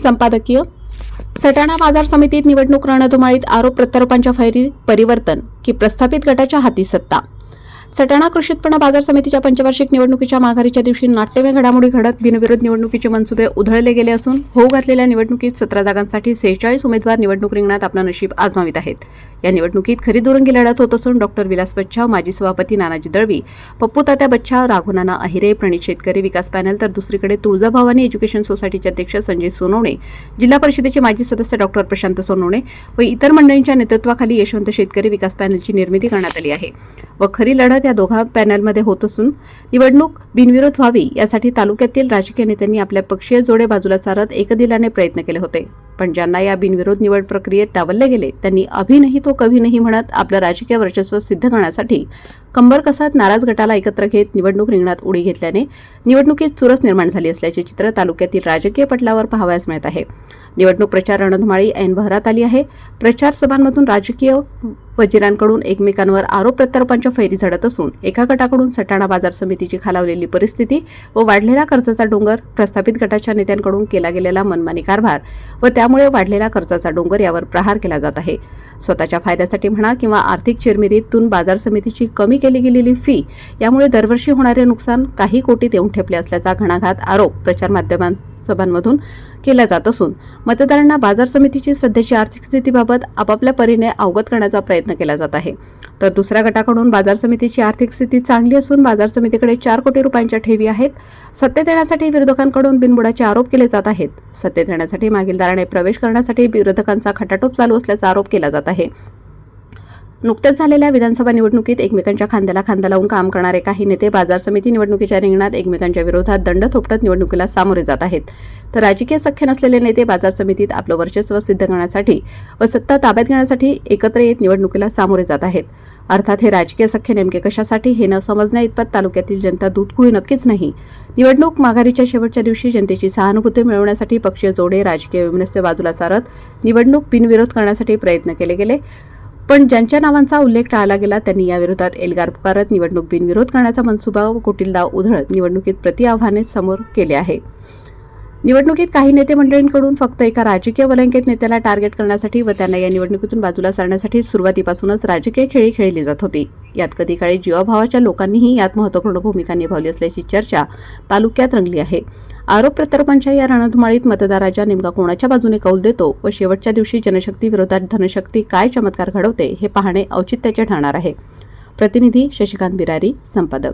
संपादकीय. सटाणा बाजार समितीत निवडणूक रणधुमाळीत आरोप प्रत्यारोपांच्या फैरी परिवर्तन की प्रस्थापित गटाच्या हाती सत्ता. सटाणा कृषी उत्पन्न बाजार समितीच्या पंचवार्षिक निवडणुकीच्या माघारीच्या दिवशी नाट्यमय घडामोडी घडत बिनविरोध निवडणुकीचे मनसुबे उधळले गेले असून होऊ घातलेल्या निवडणुकीत सतरा जागांसाठी सेहेचाळीस उमेदवार निवडणूक रिंगणात आपलं नशीब आजमावित आहेत. या निवडणुकीत खरी दुरंगी लढत होत असून डॉक्टर विलास बच्छाव माजी सभापती नानाजी दळवी पप्पू तात्या बच्छाव राघुनाना अहिरे प्रणित शेतकरी विकास पॅनल तर दुसरीकडे तुळजाभवानी एज्युकेशन सोसायटीचे अध्यक्ष संजय सोनवणे जिल्हा परिषदेचे माजी सदस्य डॉक्टर प्रशांत सोनवणे व इतर मंडळींच्या नेतृत्वाखाली यशवंत शेतकरी विकास पॅनलची निर्मिती करण्यात आली आहे. व खरी लढत या दोघा पॅनलमध्ये होत असून निवडणूक बिनविरोध व्हावी यासाठी तालुक्यातील राजकीय नेत्यांनी आपल्या पक्षीय जोडे बाजूला सारत एकदिलाने प्रयत्न केले होते. पण ज्यांना या बिनविरोध निवड प्रक्रियेत डावलले गेले त्यांनी अभि नाही तो कभी नाही म्हणत आपलं राजकीय वर्चस्व सिद्ध करण्यासाठी कंबर कसात नाराज गटाला एकत्र घेत निवडणूक रिंगणात उडी घेतल्याने निवडणुकीत चुरस निर्माण झाली असल्याचे चित्र तालुक्यातील राजकीय पटलावर पाहावयास मिळत आहे. निवडणूक प्रचार रणधुमाळी ऐन बहरात आली आहे. प्रचार सभांमधून राजकीय वजिरांकडून एकमेकांवर आरोप प्रत्यारोपांच्या फैरी झडत असून एका गटाकडून सटाणा बाजार समितीची खालावलेली परिस्थिती व वाढलेला कर्जाचा डोंगर प्रस्थापित गटाच्या नेत्यांकडून केला गेलेला मनमानी कारभार व त्या त्यामुळे वाढलेला खर्चाचा डोंगर यावर प्रहार केला जात आहे. स्वतःच्या फायद्यासाठी म्हणा किंवा आर्थिक चिरमिरीतून बाजार समितीची कमी केली गेलेली फी यामुळे दरवर्षी होणारे नुकसान काही कोटीत येऊन ठेपले असल्याचा घणाघात आरोप प्रचार माध्यमांसभांमधून केला जात असून मतदारांना बाजार समितीची सध्याची आर्थिक स्थितीबाबत आपापल्या परीने अवगत करण्याचा प्रयत्न केला जात आहे. तर दुसऱ्या गटाकडून बाजार समितीची आर्थिक स्थिती चांगली असून बाजार समितीकडे चार कोटी रुपयांच्या ठेवी आहेत. सत्तेत येण्यासाठी विरोधकांकडून बिनबुडाचे आरोप केले जात आहेत. सत्तेत येण्यासाठी मागील दाराने प्रवेश करण्यासाठी विरोधकांचा खटाटोप चालू असल्याचा आरोप केला जात आहे. नुकत्याच झालेल्या विधानसभा निवडणुकीत एकमेकांच्या खांद्याला खांदा लावून काम करणारे काही नेते बाजार समिती निवडणुकीच्या रिंगणात एकमेकांच्या विरोधात दंड थोपटत निवडणुकीला सामोरे जात आहेत. तर राजकीय सख्य नसलेले नेते बाजार समितीत आपलं वर्चस्व सिद्ध करण्यासाठी व सत्ता ताब्यात घेण्यासाठी एकत्र येत निवडणुकीला सामोरे जात आहेत. अर्थात हे राजकीय सख्य नेमके कशासाठी हे न समजण्या इतपत तालुक्यातील जनता दूधकुळी नक्कीच नाही. निवडणूक माघारीच्या शेवटच्या दिवशी जनतेची सहानुभूती मिळवण्यासाठी पक्षीय जोडे राजकीय विमनस्य बाजूला सारत निवडणूक बिनविरोध करण्यासाठी प्रयत्न केले गेले. पण ज्यांच्या नावांचा उल्लेख टाळला गेला त्यांनी याविरोधात एल्गार पुकारत निवडणूक बिनविरोध करण्याचा मनसुबा व कुटील उधळत निवडणुकीत प्रति आव्हाने समोर केले आहे. निवडणुकीत काही नेते मंडळींकडून फक्त एका राजकीय वलंकित नेत्याला टार्गेट करण्यासाठी व त्यांना या निवडणुकीतून बाजूला सारण्यासाठी सुरुवातीपासूनच राजकीय खेळी खेळली जात होती. यात कधी काळी जीवाभावाच्या लोकांनीही यात महत्त्वपूर्ण भूमिका निभावली असल्याची चर्चा तालुक्यात रंगली आहे. आरोप प्रत्यारोपांच्या या रणधुमाळीत मतदाराच्या नेमका कोणाच्या बाजूने कौल देतो व शेवटच्या दिवशी जनशक्ती विरोधात धनशक्ती काय चमत्कार घडवते हे पाहणे औचित्याचे ठरणार आहे. प्रतिनिधी शशिकांत बिरारी संपादक.